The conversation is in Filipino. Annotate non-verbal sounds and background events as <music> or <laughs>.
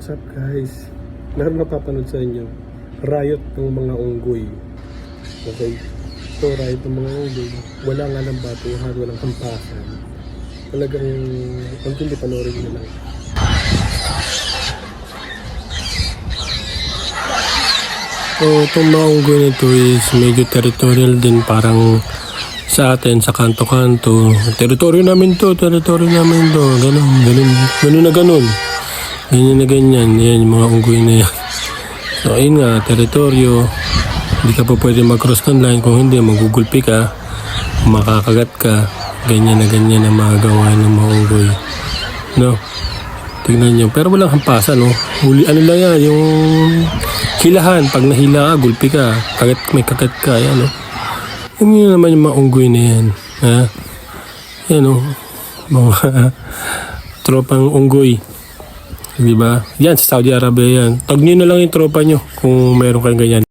What's up guys? Meron napapanood sa inyo. Riot ng mga unggoy. Okay? Ito, riot ng mga unggoy. Wala nga ng batuhan, walang hampasan. Talagang, ang hindi panoorin nyo lang. So, itong mga unggoy nito is medyo territorial din. Parang sa atin, sa kanto-kanto. Teritoryo namin to, teritoryo namin to. Ganun, ganun, ganun na ganun. Ganyan na ganyan. Yan, yung mga unggoy na yan. So, ayun nga, teritoryo. Hindi ka pa pwede mag-cross ng line. Kung hindi, magugulpi ka. Makakagat ka. Ganyan na ganyan ang mga gawain ng mga unggoy. No? Tingnan nyo. Pero walang hampasan, no? Huli, ano lang yan, yung hilahan. Pag nahila ka, gulpi ka. Kagat, may kagat ka, yan, no? Yung yun naman yung mga unggoy na yan. Ha? Yan, no? Mga <laughs> tropang unggoy. Di ba? Yan, sa Saudi Arabia yan. Tag nyo na lang yung tropa nyo kung meron kayong ganyan.